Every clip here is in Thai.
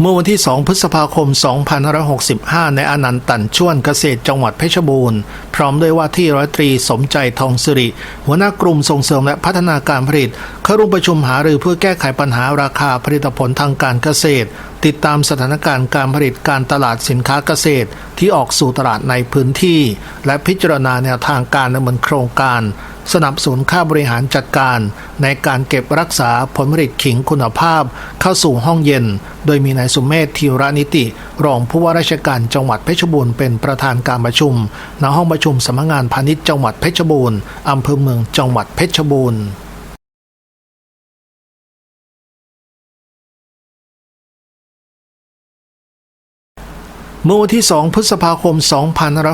เมื่อวันที่ 2 พฤษภาคม 2565 ในอนันต์ตันช่วนเกษตรจังหวัดเพชรบูรณ์ พร้อมด้วยว่าที่ร้อยตรีสมใจทองสิริ หัวหน้ากลุ่มส่งเสริมและพัฒนาการผลิต เข้าร่วมประชุมหารือเพื่อแก้ไขปัญหาราคาผลิตผลทางการเกษตรติดตามสถานการณ์การผลิตการตลาดสินค้าเกษตร ที่ออกสู่ตลาดในพื้นที่ และพิจารณาแนวทางการดำเนินโครงการ สนับสนุนค่าบริหารจัดการ ในการเก็บรักษาผลผลิตขิงคุณภาพ เข้าสู่ห้องเย็น โดยมีนายสุมเมธธีรนิติ รองผู้ว่าราชการจังหวัดเพชรบูรณ์เป็นประธานการประชุมณห้องประชุมสำนักงานพาณิชย์จังหวัดเพชรบูรณ์อำเภอเมืองจังหวัดเพชรบูรณ์ เมื่อวันที่ 2 พฤษภาคม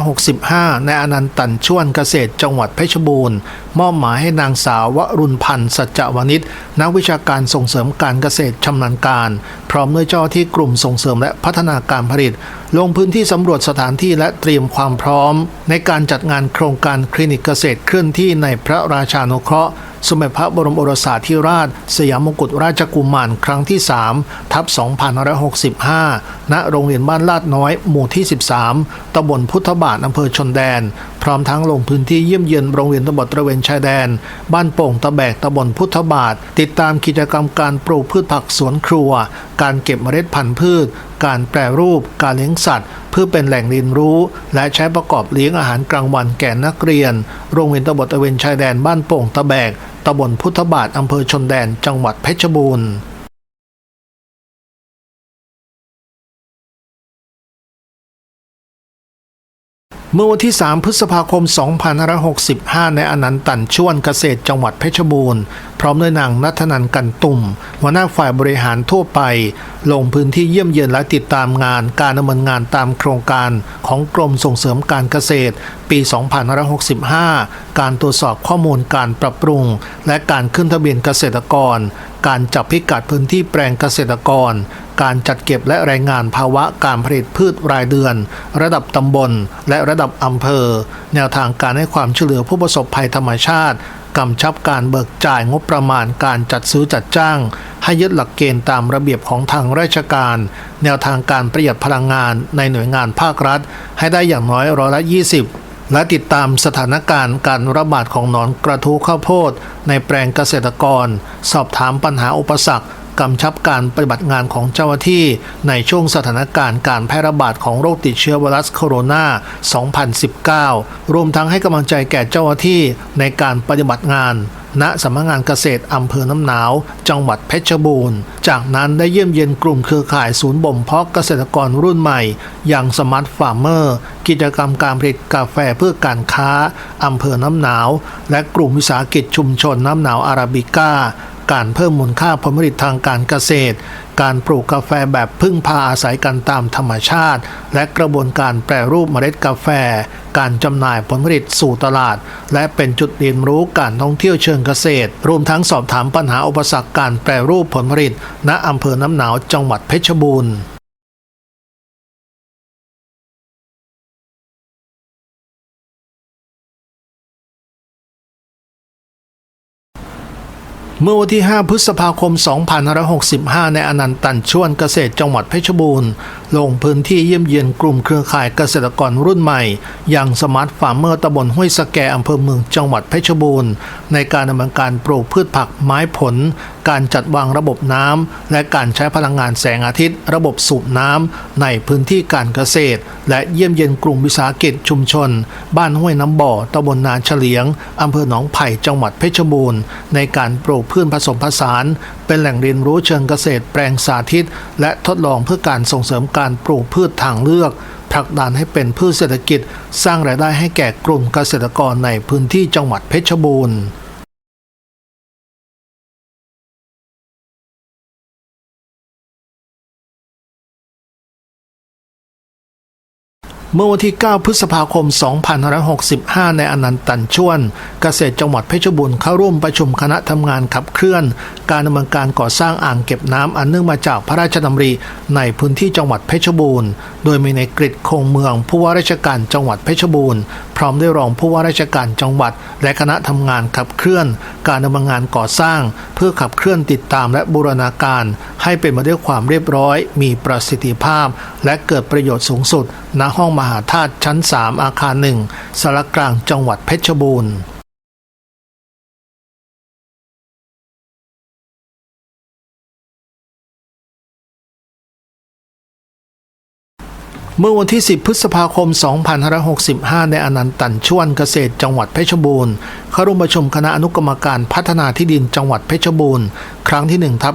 2565 ในอนันต์ตันช่วนเกษตรจังหวัดเพชรบูรณ์ มอบหมายให้นางสาววรุณพันธ์สัจวนิชนักวิชาการส่งเสริมการเกษตรชำนาญการ พร้อมด้วยเจ้าที่กลุ่มส่งเสริมและพัฒนาการผลิต ลงพื้นที่สำรวจสถานที่และเตรียมความพร้อม ในการจัดงานโครงการคลินิกเกษตรเคลื่อนที่ในพระราชานุเคราะห์ สมเด็จพระบรมโอรสาธิราช สยามมงกุฎราชกุมารครั้งที่ 3 ทับ 2565 ณ โรงเรียนบ้านลาดน้อย หมู่ที่ 13 ตำบลพุทธบาทอำเภอชนแดน พร้อมทั้งลงพื้นที่เยี่ยมเยียนโรงเรียนตำบลตระเวนชายแดน บ้านโป่งตะแบกตำบลพุทธบาท ติดตามกิจกรรมการปลูกพืชผักสวนครัว การเก็บเมล็ดพันธุ์พืช การแปรรูป การเลี้ยงสัตว์ เพื่อเป็นแหล่งเรียนรู้ และใช้ประกอบเลี้ยงอาหารกลางวันแก่นักเรียน โรงเรียนตำบลตะเวนชายแดนบ้านโป่งตะแบก ตำบลพุทธบาทอำเภอชนแดน จังหวัดเพชรบูรณ์เมื่อวันที่ 3 พฤษภาคม 2565 ในอนันต์ตันชวนเกษตรจังหวัดเพชรบูรณ์ พร้อมด้วยนางนัทนันกันตุ่มหัวหน้าฝ่ายบริหารทั่วไป ลงพื้นที่เยี่ยมเยียนและติดตามงานการดำเนินงานตามโครงการของกรมส่งเสริมการเกษตร ปี 2565 การตรวจสอบข้อมูลการปรับปรุง และการขึ้นทะเบียนเกษตรกร การจับพิกัดพื้นที่แปลงเกษตรกร การจัดเก็บและรายงานภาวะการผลิตพืชรายเดือน ระดับตำบล และระดับอำเภอ แนวทางการให้ความช่วยเหลือผู้ประสบภัยธรรมชาติกำชับการเบิกจ่ายงบประมาณการจัดซื้อจัดจ้าง ให้ยึดหลักเกณฑ์ตามระเบียบของทางราชการ แนวทางการประหยัดพลังงานในหน่วยงานภาครัฐ ให้ได้อย่างน้อยร้อยละ 20 และติดตามสถานการณ์การระบาดของหนอนกระทู้ข้าวโพด ในแปลงเกษตรกร สอบถามปัญหาอุปสรรคกำชับการปฏิบัติงานของเจ้าหน้าที่ ในช่วงสถานการณ์การแพร่ระบาดของโรคติดเชื้อไวรัสโคโรนา 2019 รวมทั้งให้กำลังใจแก่เจ้าหน้าที่ในการปฏิบัติงาน ณสำนักงานเกษตรอำเภอน้ำหนาว จังหวัดเพชรบูรณ์ จากนั้นได้เยี่ยมเยียนกลุ่มเครือข่ายศูนย์บ่มเพาะเกษตรกรรุ่นใหม่ อย่างสมาร์ทฟาร์มเมอร์ กิจกรรมการผลิตกาแฟเพื่อการค้าอำเภอน้ำหนาว และกลุ่มวิสาหกิจชุมชนน้ำหนาวอาราบิก้า การเพิ่มมูลค่าผลผลิตทางการเกษตร การปลูกกาแฟแบบพึ่งพาอาศัยกันตามธรรมชาติ และกระบวนการแปรรูปเมล็ดกาแฟ การจำหน่ายผลผลิตสู่ตลาด และเป็นจุดเรียนรู้การท่องเที่ยวเชิงเกษตร รวมทั้งสอบถามปัญหาอุปสรรคการแปรรูปผลผลิต ณอำเภอน้ำหนาวจังหวัดเพชรบูรณ์ เมื่อวันที่ 5 พฤษภาคม 2565 ในอนันต์ตันชวนเกษตรจังหวัดเพชรบูรณ์ ลงพื้นที่เยี่ยมเยียนกลุ่มเครือข่ายเกษตรกรรุ่นใหม่อย่างสมาร์ทฟาร์มเมอร์ตำบลห้วยสแกอำเภอเมืองจังหวัดเพชรบูรณ์ ในการดำเนินการปลูกพืชผักไม้ผลการจัดวางระบบน้ำและการใช้พลังงานแสงอาทิตย์ ระบบสูบน้ำในพื้นที่การเกษตร และเยี่ยมเยียนกลุ่มวิสาหกิจชุมชน บ้านห้วยน้ำบ่อตำบลนาเฉลียงอำเภอหนองไผ่จังหวัดเพชรบูรณ์ ในการปลูกพืชผสมผสาน เป็นแหล่งเรียนรู้เชิงเกษตรแปลงสาธิต และทดลองเพื่อการส่งเสริมการปลูกพืชทางเลือกผลักดันให้เป็นพืชเศรษฐกิจ สร้างรายได้ให้แก่กลุ่มเกษตรกรในพื้นที่จังหวัดเพชรบูรณ์ เมื่อวันที่ 9 พฤษภาคม 2565 ในอนันตันชวน เกษตรจังหวัดเพชรบุรีเข้าร่วมประชุมคณะทำงานขับเคลื่อน การดำเนินการก่อสร้างอ่างเก็บน้ำอันเนื่องมาจากพระราชดำริในพื้นที่จังหวัดเพชรบูรณ์ โดยมีในกรดคงเมืองผู้ว่าราชการจังหวัดเพชรบูรณ์ ร้อมด้วยรองผู้ว่าราชการจังหวัด และคณะทำงานขับเคลื่อน การดำเนินงานก่อสร้าง เพื่อขับเคลื่อนติดตามและบูรณาการ ให้เป็นมาด้วยความเรียบร้อย มีประสิทธิภาพ และเกิดประโยชน์สูงสุดณห้องมหาธาตุชั้น 3 อาคารหนึ่งสารกลางจังหวัดเพชรบูรณ์ เมื่อวันที่ 10 พฤษภาคม 2565 ในอนันต์ตันชวนเกษตรจังหวัดเพชรบูรณ์เข้าร่วมประชุมคณะอนุกรรมการพัฒนาที่ดินจังหวัดเพชรบูรณ์ ครั้งที่1ทับ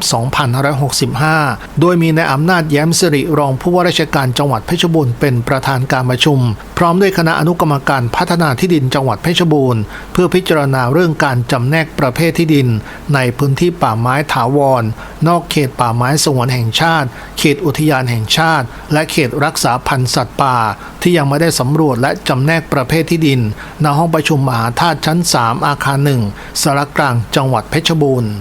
2565 โดยมีนายอำนาจแย้มสิริรองผู้ว่าราชการจังหวัดเพชรบูรณ์เป็นประธานการประชุม พร้อมด้วยคณะอนุกรรมการพัฒนาที่ดินจังหวัดเพชรบูรณ์ เพื่อพิจารณาเรื่องการจำแนกประเภทที่ดิน ในพื้นที่ป่าไม้ถาวร นอกเขตป่าไม้สงวนแห่งชาติ เขตอุทยานแห่งชาติ และเขตรักษาพันธุ์สัตว์ป่า ที่ยังไม่ได้สำรวจและจำแนกประเภทที่ดินณห้องประชุมมหาธาตุชั้น3 อาคารหนึ่งสารกลางจังหวัดเพชรบูรณ์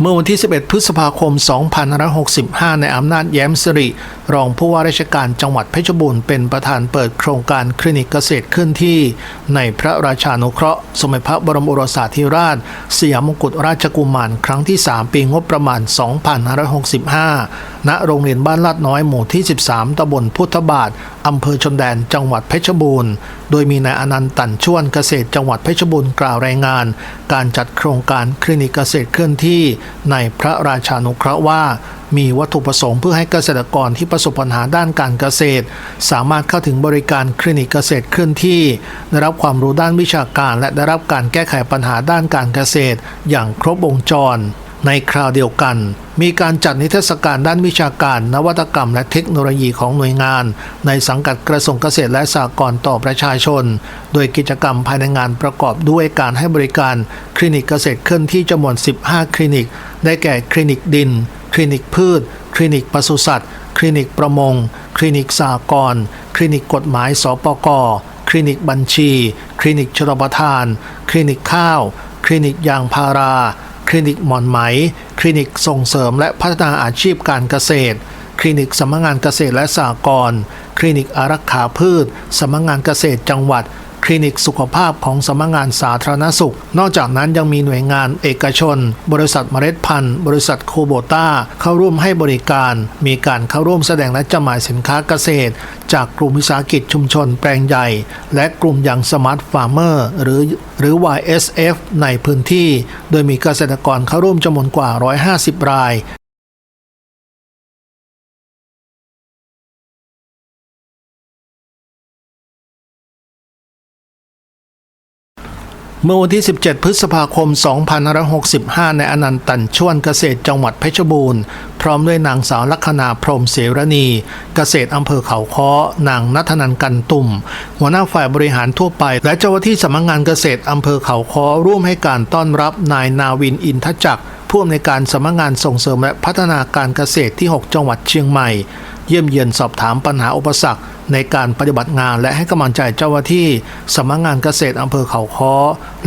เมื่อวันที่ 11 พฤษภาคม 2565 ในอำนาจแย้มสิริ รองผู้ว่าราชการจังหวัดเพชรบูรณ์เป็นประธานเปิดโครงการคลินิกเกษตรเคลื่อนที่ ในพระราชานุเคราะห์ สมเด็จพระบรมโอรสาธิราช สยามมงกุฎราชกุมารครั้งที่ 3 ปีงบประมาณ 2565 ณ โรงเรียนบ้านลาดน้อยหมู่ที่ 13 ตำบลพุทธบาท อำเภอชนแดน จังหวัดเพชรบูรณ์ โดยมีนายอนันต์ตันชวนเกษตรจังหวัดเพชรบูรณ์กล่าวรายงาน การจัดโครงการคลินิกเกษตรเคลื่อนที่ในพระราชานุเคราะห์ว่า มีวัตถุประสงค์เพื่อให้เกษตรกรที่ประสบปัญหาด้านการเกษตร สามารถเข้าถึงบริการคลินิกเกษตรเคลื่อนที่ ได้รับความรู้ด้านวิชาการ และได้รับการแก้ไขปัญหาด้านการเกษตร อย่างครบวงจร ในคราวเดียวกัน มีการจัดนิทรรศการด้านวิชาการ นวัตกรรมและเทคโนโลยีของหน่วยงาน ในสังกัดกระทรวงเกษตรและสหกรณ์ต่อประชาชน โดยกิจกรรมภายในงานประกอบด้วยการให้บริการคลินิกเกษตรเคลื่อนที่จำนวน 15 คลินิก ได้แก่คลินิกดิน คลินิกพืช คลินิกปศุสัตว์ คลินิกประมง คลินิกสหกรณ์คลินิกกฎหมายสปกคลินิกบัญชี คลินิกชลประทาน คลินิกข้าว คลินิกยางพารา คลินิกหมอนไหม คลินิกส่งเสริมและพัฒนาอาชีพการเกษตร คลินิกสำนักงานเกษตรและสหกรณ์ คลินิกอารักขาพืชสำนักงานเกษตรจังหวัด คลินิกสุขภาพของสำนักงานสาธารณสุข นอกจากนั้นยังมีหน่วยงานเอกชน บริษัทเมล็ดพันธุ์ บริษัทโคโบต้าเข้าร่วมให้บริการ มีการเข้าร่วมแสดงและจำหน่ายสินค้าเกษตร จากกลุ่มวิสาหกิจชุมชนแปลงใหญ่ และกลุ่มอยังสมาร์ทฟาร์มเมอร์หรือหรือ YSF ในพื้นที่ โดยมีเกษตรกรเข้าร่วมจำนวนกว่า 150 ราย เมื่อวันที่ 17 พฤษภาคม 2565 ในอนันต์ตันชวนเกษตรจังหวัดเพชรบูรณ์ พร้อมด้วยนางสาวลัคนาพรมเสรณี เกษตรอำเภอเขาค้อนางนัทนันกันตุ่ม หัวหน้าฝ่ายบริหารทั่วไป และเจ้าหน้าที่สำนักงานเกษตรอำเภอเขาค้อร่วมให้การต้อนรับนายนาวินอินทจักรผู้อำนวยการสำนักงานส่งเสริมและพัฒนาการเกษตรที่ 6 จังหวัดเชียงใหม่ เยี่ยมเยียนสอบถามปัญหาอุปสรรค ในการปฏิบัติงานและให้กำลังใจเจ้าหน้าที่สำนักงานเกษตรอำเภอเขาค้อ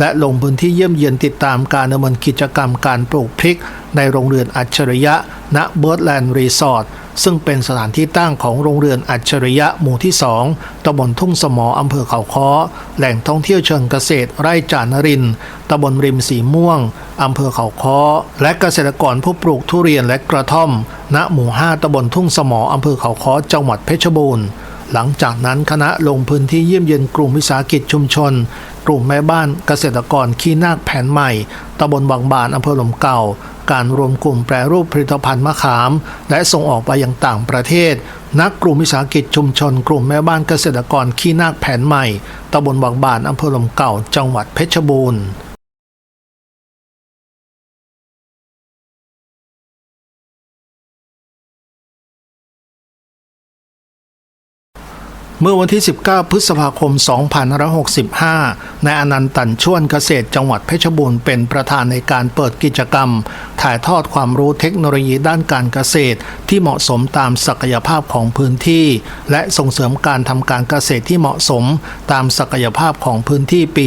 และลงพื้นที่เยี่ยมเยียนติดตามการดำเนินกิจกรรมการปลูกพริก ในโรงเรือนอัจฉริยะ ณเบิร์ดแลนด์รีสอร์ทซึ่งเป็นสถานที่ตั้งของโรงเรือนอัจฉริยะหมู่ที่ 2ตำบลทุ่งสมออำเภอเขาค้อ แหล่งท่องเที่ยวเชิงเกษตรไร่จานรินตำบลริมสีม่วงอำเภอเขาค้อ และเกษตรกรผู้ปลูกทุเรียนและกระท่อม ณ หมู่ 5ตำบลทุ่งสมออำเภอเขาค้อ จังหวัดเพชรบูรณ์ หลังจากนั้นคณะลงพื้นที่เยี่ยมเยียนกลุ่มวิสาหกิจชุมชน กลุ่มแม่บ้านเกษตรกรขี้นาคแผนใหม่ตำบลบางบานอำเภอหลมเก่า การรวมกลุ่มแปรรูปผลิตภัณฑ์มะขาม และส่งออกไปยังต่างประเทศ นักกลุ่มวิสาหกิจชุมชน กลุ่มแม่บ้านเกษตรกรขี้นาคแผนใหม่ตำบลบางบานอำเภอหลมเก่า จังหวัดเพชรบูรณ์ เมื่อวันที่ 19 พฤษภาคม 2565 นายอนันต์ตันช่วนเกษตรจังหวัดเพชรบูรณ์เป็นประธานในการเปิดกิจกรรม ถ่ายทอดความรู้เทคโนโลยีด้านการเกษตร ที่เหมาะสมตามศักยภาพของพื้นที่ และส่งเสริมการทำการเกษตรที่เหมาะสม ตามศักยภาพของพื้นที่ปี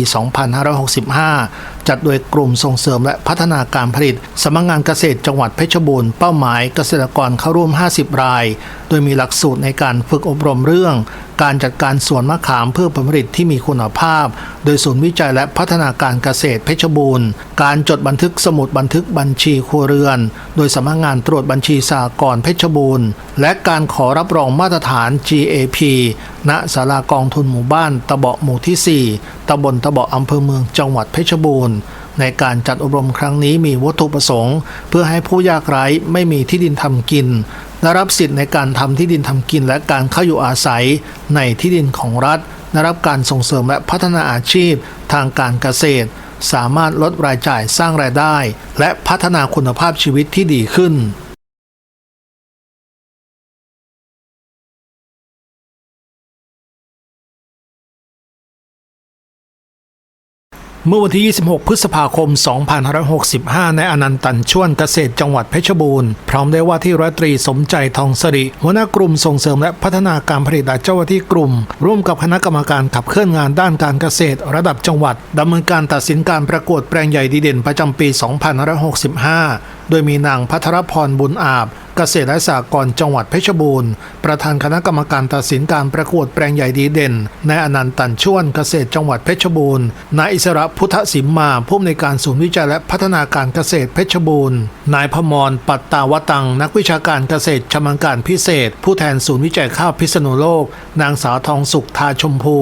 2565 จัดโดยกลุ่มส่งเสริมและพัฒนาการผลิตสำนักงานเกษตรจังหวัดเพชรบูรณ์เป้าหมายเกษตรกรเข้าร่วม 50 ราย โดยมีหลักสูตรในการฝึกอบรมเรื่อง การจัดการสวนมะขามเพื่อผลผลิตที่มีคุณภาพ โดยศูนย์วิจัยและพัฒนาการเกษตรเพชรบูรณ์ การจดบันทึกสมุดบันทึกบัญชีครัวเรือน โดยสำนักงานตรวจบัญชีสากรเพชรบูรณ์ และการขอรับรองมาตรฐาน GAP ณศาลากองทุนหมู่บ้านตะเบาะหมู่ที่ 4ตำบลตะเบาะอำเภอเมืองจังหวัดเพชรบูรณ์ในการจัดอบรมครั้งนี้มีวัตถุประสงค์ เพื่อให้ผู้ยากไร้ไม่มีที่ดินทำกินได้รับสิทธิ์ในการทำที่ดินทำกินและการเข้าอยู่อาศัยในที่ดินของรัฐได้รับการส่งเสริมและพัฒนาอาชีพทางการเกษตร สามารถลดรายจ่ายสร้างรายได้ และพัฒนาคุณภาพชีวิตที่ดีขึ้น เมื่อวันที่ 26 พฤษภาคม 2565 ในอนันตันช่วนเกษตรจังหวัดเพชรบูรณ์ พร้อมได้ว่าที่ร้อยตรีสมใจทองสริหัวหน้ากลุ่มส่งเสริมและพัฒนาการผลิตและเจ้าหน้าที่กลุ่ม ร่วมกับคณะกรรมการขับเคลื่อนงานด้านการเกษตร ระดับจังหวัดดำเนินการตัดสินการประกวดแปลงใหญ่ดีเด่นประจำปี 2565 ดยมีนางพัทรพรบุญอาบเกษตรและสหกรณ์จังหวัดเพชรบูรณ์ ประธานคณะกรรมการตัดสินการประกวดแปลงใหญ่ดีเด่นนายอนันต์ตันชวนเกษตรจังหวัดเพชรบูรณ์นายอิสระพุทธสิมมาผู้อำนวยการศูนย์วิจัยและพัฒนาการเกษตรเพชรบูรณ์นายพมรปัตตาวตัง นักวิชาการเกษตรชำนาญการพิเศษ ผู้แทนศูนย์วิจัยข้าวพิษณุโลก นางสาวทองสุขทาชมพู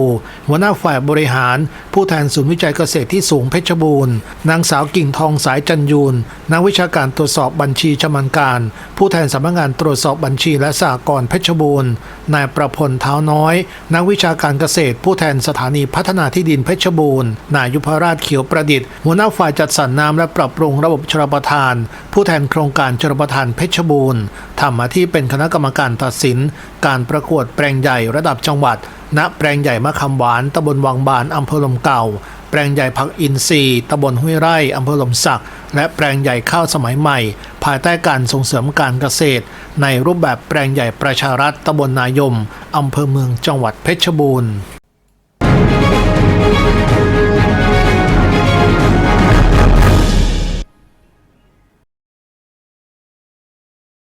หัวหน้าฝ่ายบริหาร ผู้แทนศูนย์วิจัยเกษตรที่สูงเพชรบูรณ์นางสาวกิ่งทองสายจันยูนนักวิชาการตรวจสอบบัญชีชำนาญการ ผู้แทนสำนักงานตรวจสอบบัญชีและสหกรณ์เพชรบูรณ์นายประพลเท้าน้อย นักวิชาการเกษตร ผู้แทนสถานีพัฒนาที่ดินเพชรบูรณ์นายยุพราชเขียวประดิษฐ์หัวหน้าฝ่ายจัดสรรน้ำและปรับปรุงระบบชลประทาน ผู้แทนโครงการชลประทานเพชรบูรณ์ทำหน้าที่เป็นคณะกรรมการตัดสิน การประกวดแปลงใหญ่ระดับจังหวัดณแปลงใหญ่มะขามหวานตำบลวังบานอำเภอลมเก่า แปลงใหญ่ผักอินทรีย์ตำบลห้วยไร่อำเภอหล่มสัก และแปลงใหญ่ข้าวสมัยใหม่ ภายใต้การส่งเสริมการเกษตร ในรูปแบบแปลงใหญ่ประชารัฐตำบลนายมอำเภอเมืองจังหวัดเพชรบูรณ์